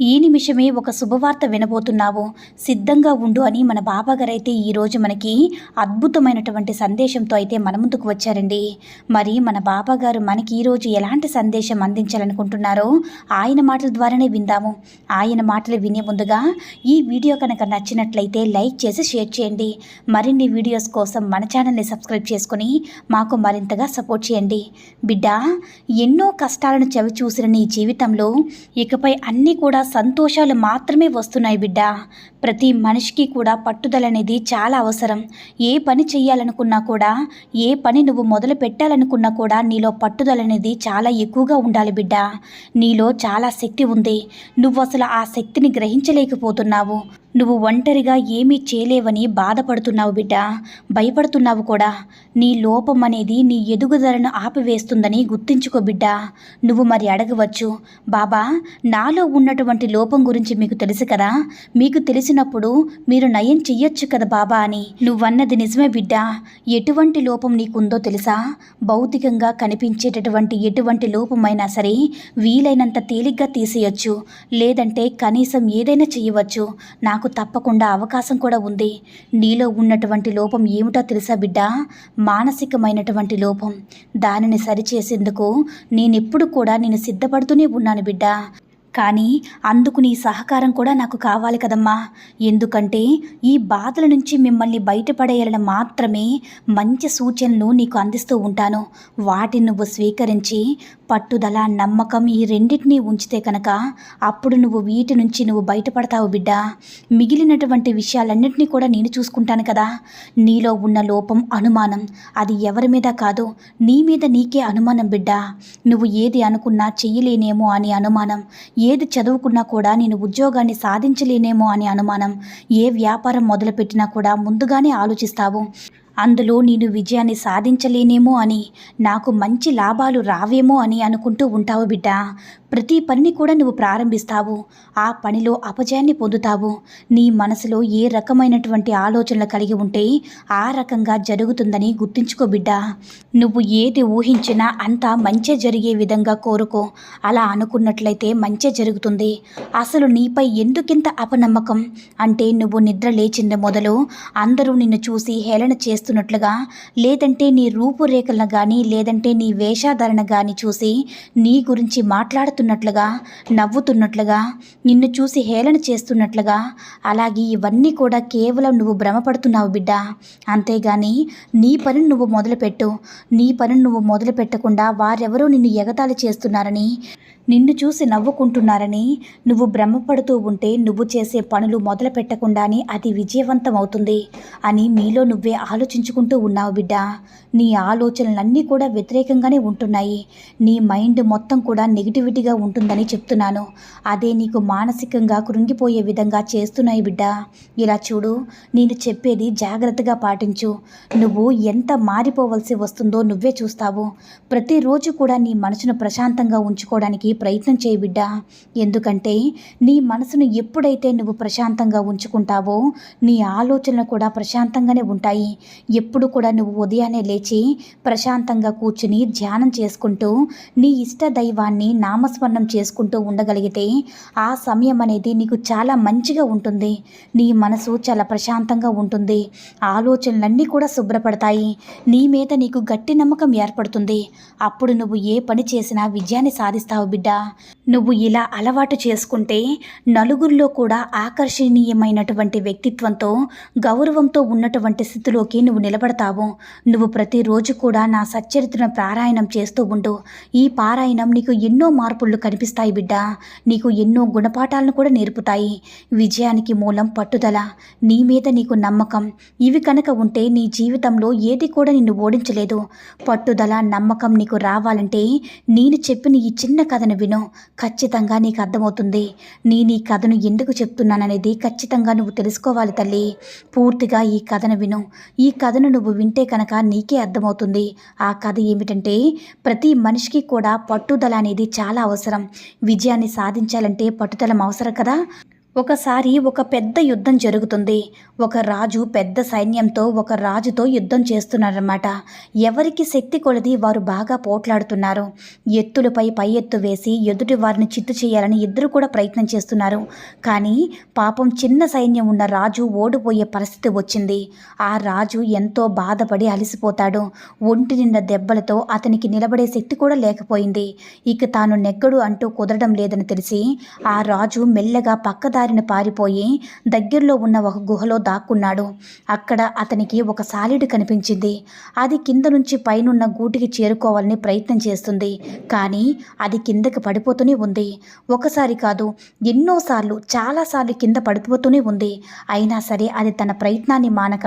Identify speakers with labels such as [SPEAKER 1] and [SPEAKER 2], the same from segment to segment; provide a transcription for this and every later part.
[SPEAKER 1] ఈ నిమిషమే ఒక శుభవార్త వినబోతున్నావు. సిద్ధంగా ఉండు అని మన బాబాగారైతే అయితే ఈరోజు మనకి అద్భుతమైనటువంటి సందేశంతో అయితే మన ముందుకు వచ్చారండి. మరి మన బాబాగారు మనకి ఈరోజు ఎలాంటి సందేశం అందించాలనుకుంటున్నారో ఆయన మాటల ద్వారానే విందాము. ఆయన మాటలు వినే ముందుగా ఈ వీడియో కనుక నచ్చినట్లయితే లైక్ చేసి షేర్ చేయండి. మరిన్ని వీడియోస్ కోసం మన ఛానల్ని సబ్స్క్రైబ్ చేసుకుని మాకు మరింతగా సపోర్ట్ చేయండి. బిడ్డ ఎన్నో కష్టాలను చవి చూసిన నీ జీవితంలో ఇకపై అన్నీ కూడా సంతోషాలు మాత్రమే వస్తున్నాయి బిడ్డ. ప్రతి మనిషికి కూడా పట్టుదల అనేది చాలా అవసరం. ఏ పని చేయాలనుకున్నా కూడా ఏ పని నువ్వు మొదలు పెట్టాలనుకున్నా కూడా నీలో పట్టుదల అనేది చాలా ఎక్కువగా ఉండాలి బిడ్డ. నీలో చాలా శక్తి ఉంది. నువ్వు అసలు ఆ శక్తిని గ్రహించలేకపోతున్నావు. నువ్వు ఒంటరిగా ఏమీ చేయలేవని బాధపడుతున్నావు బిడ్డ. భయపడుతున్నావు కూడా. నీ లోపం అనేది నీ ఎదుగుదలను ఆపివేస్తుందని గుర్తించుకో బిడ్డ. నువ్వు మరి అడగవచ్చు బాబా నాలో ఉన్నటువంటి లోపం గురించి మీకు తెలుసు కదా. మీకు తెలిసినప్పుడు మీరు నయం చెయ్యొచ్చు కదా బాబా అని. నువ్వన్నది నిజమే బిడ్డ. ఎటువంటి లోపం నీకుందో తెలుసా? భౌతికంగా కనిపించేటటువంటి ఎటువంటి లోపమైనా సరే వీలైనంత తేలిగ్గా తీసేయొచ్చు. లేదంటే కనీసం ఏదైనా చేయవచ్చు నాకు తప్పకుండా అవకాశం కూడా ఉంది. నీలో ఉన్నటువంటి లోపం ఏమిటో తెలుసా బిడ్డ? మానసికమైనటువంటి లోపం. దానిని సరిచేసేందుకు నేనెప్పుడు కూడా నేను సిద్ధపడుతూనే ఉన్నాను బిడ్డ. కానీ అందుకు నీ సహకారం కూడా నాకు కావాలి కదమ్మా. ఎందుకంటే ఈ బాధల నుంచి మిమ్మల్ని బయటపడేయాలని మాత్రమే మంచి సూచనలు నీకు అందిస్తూ ఉంటాను. వాటిని నువ్వు స్వీకరించి పట్టుదల నమ్మకం ఈ రెండింటినీ ఉంచితే కనుక అప్పుడు నువ్వు వీటి నుంచి నువ్వు బయటపడతావు బిడ్డ. మిగిలినటువంటి విషయాలన్నింటినీ కూడా నేను చూసుకుంటాను కదా. నీలో ఉన్న లోపం అనుమానం అది ఎవరి మీద కాదు నీ మీద నీకే అనుమానం బిడ్డ. నువ్వు ఏది అనుకున్నా చెయ్యలేనేమో అని అనుమానం. ఏది చదువుకున్నా కూడా నేను ఉద్యోగాన్ని సాధించలేనేమో అని అనుమానం. ఏ వ్యాపారం మొదలుపెట్టినా కూడా ముందుగానే ఆలోచిస్తావు. అందులో నేను విజయాన్ని సాధించలేనేమో అని నాకు మంచి లాభాలు రావేమో అని అనుకుంటూ ఉంటావు బిడ్డ. ప్రతి పనిని కూడా నువ్వు ప్రారంభిస్తావు. ఆ పనిలో అపజయాన్ని పొందుతావు. నీ మనసులో ఏ రకమైనటువంటి ఆలోచనలు కలిగి ఉంటే ఆ రకంగా జరుగుతుందని గుర్తుంచుకో బిడ్డ. నువ్వు ఏది ఊహించినా అంతా మంచి జరిగే విధంగా కోరుకో. అలా అనుకున్నట్లయితే మంచి జరుగుతుంది. అసలు నీపై ఎందుకింత అపనమ్మకం? అంటే నువ్వు నిద్ర లేచింది మొదలు అందరూ నిన్ను చూసి హేళన చేస్తున్నట్లుగా లేదంటే నీ రూపురేఖలను కానీ లేదంటే నీ వేషాధరణ కానీ చూసి నీ గురించి మాట్లాడుతున్నట్లుగా నవ్వుతున్నట్లుగా నిన్ను చూసి హేళన చేస్తున్నట్లుగా అలాగే ఇవన్నీ కూడా కేవలం నువ్వు భ్రమపడుతున్నావు బిడ్డ. అంతేగాని నీ పనిని నువ్వు మొదలుపెట్టు. నీ పనిని నువ్వు మొదలు పెట్టకుండా వారెవరో నిన్ను ఎగతాళి చేస్తున్నారని నిన్ను చూసి నవ్వుకుంటున్నారని నువ్వు భ్రమపడుతూ ఉంటే నువ్వు చేసే పనులు మొదలు పెట్టకుండానే అది విజయవంతం అవుతుంది అని మీలో నువ్వే ఆలోచించుకుంటూ ఉన్నావు బిడ్డ. నీ ఆలోచనలన్నీ కూడా వ్యతిరేకంగానే ఉంటున్నాయి. నీ మైండ్ మొత్తం కూడా నెగిటివిటీగా ఉంటుందని చెప్తున్నాను. అదే నీకు మానసికంగా కృంగిపోయే విధంగా చేస్తున్నాయి బిడ్డ. ఇలా చూడు నేను చెప్పేది జాగ్రత్తగా పాటించు. నువ్వు ఎంత మారిపోవలసి వస్తుందో నువ్వే చూస్తావు. ప్రతిరోజు కూడా నీ మనసును ప్రశాంతంగా ఉంచుకోవడానికి ప్రయత్నం చేయి బిడ్డ. ఎందుకంటే నీ మనసును ఎప్పుడైతే నువ్వు ప్రశాంతంగా ఉంచుకుంటావో నీ ఆలోచనలు కూడా ప్రశాంతంగానే ఉంటాయి. ఎప్పుడు కూడా నువ్వు ఉదయాన్నే లేచి ప్రశాంతంగా కూర్చుని ధ్యానం చేసుకుంటూ నీ ఇష్ట దైవాన్ని నామస్మరణం చేసుకుంటూ ఉండగలిగితే ఆ సమయం అనేది నీకు చాలా మంచిగా ఉంటుంది. నీ మనసు చాలా ప్రశాంతంగా ఉంటుంది. ఆలోచనలన్నీ కూడా శుభ్రపడతాయి. నీ మీద నీకు గట్టి నమ్మకం ఏర్పడుతుంది. అప్పుడు నువ్వు ఏ పని చేసినా విజయాన్ని సాధిస్తావు బిడ్డ. నువ్వు ఇలా అలవాటు చేసుకుంటే నలుగురిలో కూడా ఆకర్షణీయమైనటువంటి వ్యక్తిత్వంతో గౌరవంతో ఉన్నటువంటి స్థితిలోకి నువ్వు నిలబడతావు. నువ్వు ప్రతిరోజు కూడా నా సచ్చరిత్రను పారాయణం చేస్తూ ఉండు. ఈ పారాయణం నీకు ఎన్నో మార్పులు కనిపిస్తాయి బిడ్డ. నీకు ఎన్నో గుణపాఠాలను కూడా నేర్పుతాయి. విజయానికి మూలం పట్టుదల. నీ మీద నీకు నమ్మకం. ఇవి కనుక ఉంటే నీ జీవితంలో ఏది కూడా నిన్ను ఓడించలేదు. పట్టుదల నమ్మకం నీకు రావాలంటే నేను చెప్పిన ఈ చిన్న కథను విను ఖచ్చితంగా నీకు అర్థమవుతుంది. నేను ఈ కథను ఎందుకు చెప్తున్నాననేది ఖచ్చితంగా నువ్వు తెలుసుకోవాలి తల్లి. పూర్తిగా ఈ కథను విను. ఈ కథను నువ్వు వింటే కనుక నీకే అర్థమవుతుంది. ఆ కథ ఏమిటంటే ప్రతి మనిషికి కూడా పట్టుదల అనేది చాలా అవసరం. విజయాన్ని సాధించాలంటే పట్టుదల అవసరం కదా? ఒకసారి ఒక పెద్ద యుద్ధం జరుగుతుంది. ఒక రాజు పెద్ద సైన్యంతో ఒక రాజుతో యుద్ధం చేస్తున్నారన్నమాట. ఎవరికి శక్తి కొలది వారు బాగా పోట్లాడుతున్నారు. ఎత్తులపై పై ఎత్తు వేసి ఎదుటి వారిని చిత్తు చేయాలని ఇద్దరు కూడా ప్రయత్నం చేస్తున్నారు. కానీ పాపం చిన్న సైన్యం ఉన్న రాజు ఓడిపోయే పరిస్థితి వచ్చింది. ఆ రాజు ఎంతో బాధపడి అలసిపోతాడు. ఒంటి నిండా దెబ్బలతో అతనికి నిలబడే శక్తి కూడా లేకపోయింది. ఇక తాను నెగ్గడు అంటూ కుదరడం లేదని తెలిసి ఆ రాజు మెల్లగా పక్కదారిన పారిపోయి దగ్గరలో ఉన్న ఒక గుహలో దాక్కున్నాడు. అక్కడ అతనికి ఒక సాలిడు కనిపించింది. అది కింద నుంచి పైనున్న గూటికి చేరుకోవాలని ప్రయత్నం చేస్తుంది. కానీ అది కిందకి పడిపోతూనే ఉంది. ఒకసారి కాదు ఎన్నోసార్లు చాలాసార్లు కింద పడిపోతూనే ఉంది. అయినా సరే అది తన ప్రయత్నాన్ని మానక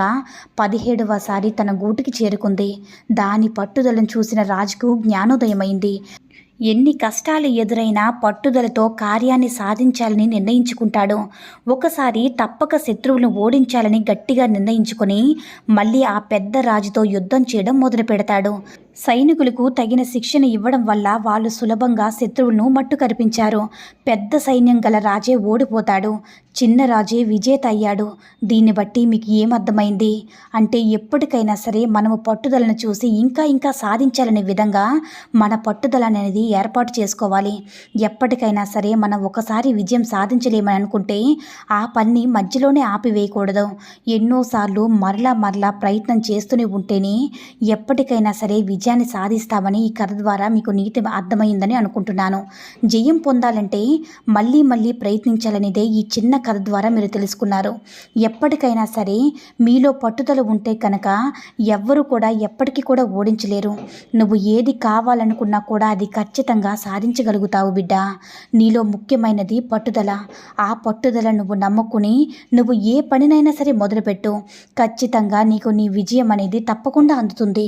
[SPEAKER 1] పదిహేడవసారి తన గూటికి చేరుకుంది. దాని పట్టుదలను చూసిన రాజుకు జ్ఞానోదయమైంది. ఎన్ని కష్టాలు ఎదురైనా పట్టుదలతో కార్యాన్ని సాధించాలని నిర్ణయించుకుంటాడు. ఒకసారి తప్పక శత్రువులను ఓడించాలని గట్టిగా నిర్ణయించుకొని మళ్ళీ ఆ పెద్ద రాజుతో యుద్ధం చేయడం మొదలు పెడతాడు సైనికులకు తగిన శిక్షణ ఇవ్వడం వల్ల వాళ్ళు సులభంగా శత్రువులను మట్టు కరిపించారు పెద్ద సైన్యం గల రాజే ఓడిపోతాడు. చిన్న రాజే విజేత అయ్యాడు. దీన్ని బట్టి మీకు ఏమర్థమైంది అంటే ఎప్పటికైనా సరే మనము పట్టుదలను చూసి ఇంకా ఇంకా సాధించాలనే విధంగా మన పట్టుదల అనేది ఏర్పాటు చేసుకోవాలి. ఎప్పటికైనా సరే మనం ఒకసారి విజయం సాధించలేమని అనుకుంటే ఆ పని మధ్యలోనే ఆపివేయకూడదు. ఎన్నోసార్లు మరలా మరలా ప్రయత్నం చేస్తూనే ఉంటేనే ఎప్పటికైనా సరే విజయాన్ని సాధిస్తామని ఈ కథ ద్వారా మీకు నీతి అర్థమైందని అనుకుంటున్నాను. జయం పొందాలంటే మళ్ళీ మళ్ళీ ప్రయత్నించాలనేదే ఈ చిన్న కథ ద్వారా మీరు తెలుసుకున్నారు. ఎప్పటికైనా సరే మీలో పట్టుదల ఉంటే కనుక ఎవ్వరు కూడా ఎప్పటికీ కూడా ఓడించలేరు. నువ్వు ఏది కావాలనుకున్నా కూడా అది ఖచ్చితంగా సాధించగలుగుతావు బిడ్డ. నీలో ముఖ్యమైనది పట్టుదల. ఆ పట్టుదల నువ్వు నమ్ముకుని నువ్వు ఏ పనినైనా సరే మొదలుపెట్టు. ఖచ్చితంగా నీకు నీ విజయం అనేది తప్పకుండా అందుతుంది.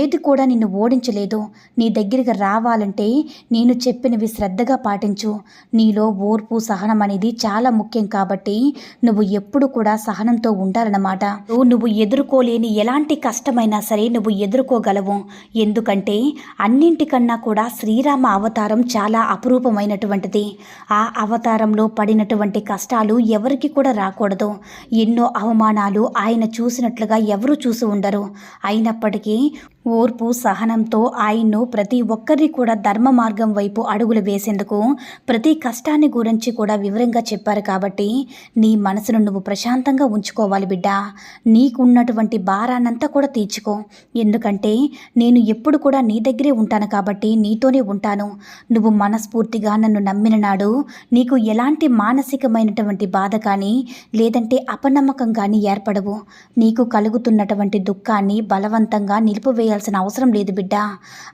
[SPEAKER 1] ఏది కూడా నిన్ను ఓడించలేదు. నీ దగ్గరికి రావాలంటే నేను చెప్పినవి శ్రద్ధగా పాటించు. నీలో ఓర్పు సహనం అనేది చాలా ముఖ్యం కాబట్టి నువ్వు ఎప్పుడు కూడా సహనంతో ఉండాలన్నమాట. నువ్వు ఎదుర్కోలేని ఎలాంటి కష్టమైనా సరే నువ్వు ఎదుర్కోగలవు. ఎందుకంటే అన్నింటికన్నా కూడా శ్రీరామ అవతారం చాలా అపురూపమైనటువంటిది. ఆ అవతారంలో పడినటువంటి కష్టాలు ఎవరికి కూడా రాకూడదు. ఎన్నో అవమానాలు ఆయన చూసినట్లుగా ఎవరు చూసి ఉండరు. అయినప్పటికీ ఓర్పు సహనంతో ఆయన్ను ప్రతి ఒక్కరిని కూడా ధర్మ మార్గం వైపు అడుగులు వేసేందుకు ప్రతి కష్టాన్ని గురించి కూడా వివరంగా చెప్పారు కాబట్టి నీ మనసును నువ్వు ప్రశాంతంగా ఉంచుకోవాలి బిడ్డ. నీకున్నటువంటి భారాన్నంతా కూడా తీర్చుకో. ఎందుకంటే నేను ఎప్పుడు కూడా నీ దగ్గరే ఉంటాను కాబట్టి నీతోనే ఉంటాను. నువ్వు మనస్ఫూర్తిగా నన్ను నమ్మిన నాడు నీకు ఎలాంటి మానసికమైనటువంటి బాధ కానీ లేదంటే అపనమ్మకం కానీ ఏర్పడవు. నీకు కలుగుతున్నటువంటి దుఃఖాన్ని బలవంతంగా నిలిపివేయాల్సిన అవసరం లేదు బిడ్డ.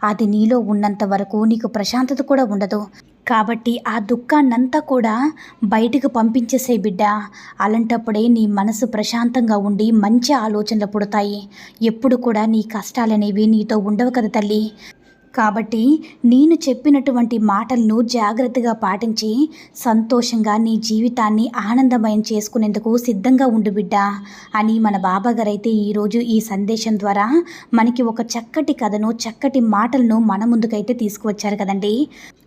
[SPEAKER 1] అది నీలో ఉన్నంత వరకు నీకు ప్రశాంతత కూడా ఉండదు. కాబట్టి ఆ దుఃఖాన్నంతా కూడా బయటకు పంపించేసే బిడ్డ. అలాంటప్పుడే నీ మనసు ప్రశాంతంగా ఉండి మంచి ఆలోచనలు పుడతాయి. ఎప్పుడు కూడా నీ కష్టాలనేవి నీతో ఉండవు కదా తల్లి. కాబట్టి నేను చెప్పినటువంటి మాటలను జాగ్రత్తగా పాటించి సంతోషంగా నీ జీవితాన్ని ఆనందమయం చేసుకునేందుకు సిద్ధంగా ఉండు బిడ్డ అని మన బాబాగారైతే ఈరోజు ఈ సందేశం ద్వారా మనకి ఒక చక్కటి కథను చక్కటి మాటలను మన ముందుకైతే తీసుకువచ్చారు కదండి.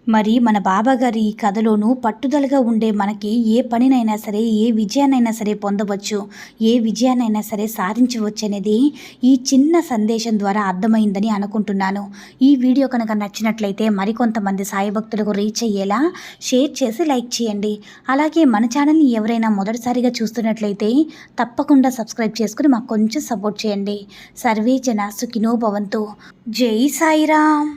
[SPEAKER 1] మరి మన బాబాగారి ఈ కథలోనూ పట్టుదలగా ఉండే మనకి ఏ పనినైనా సరే ఏ విజయాన్నైనా సరే పొందవచ్చు ఏ విజయాన్నైనా సరే సాధించవచ్చు అనేది ఈ చిన్న సందేశం ద్వారా అర్థమైందని అనుకుంటున్నాను. ఈ వీడియో కనుక నచ్చినట్లయితే మరికొంతమంది సాయి భక్తులకు రీచ్ అయ్యేలా షేర్ చేసి లైక్ చేయండి. అలాగే మన ఛానల్ని ఎవరైనా మొదటిసారిగా చూస్తున్నట్లయితే తప్పకుండా సబ్స్క్రైబ్ చేసుకుని మాకు కొంచెం సపోర్ట్ చేయండి. సర్వే జన సుఖినో భవంతు. జై సాయిరామ్.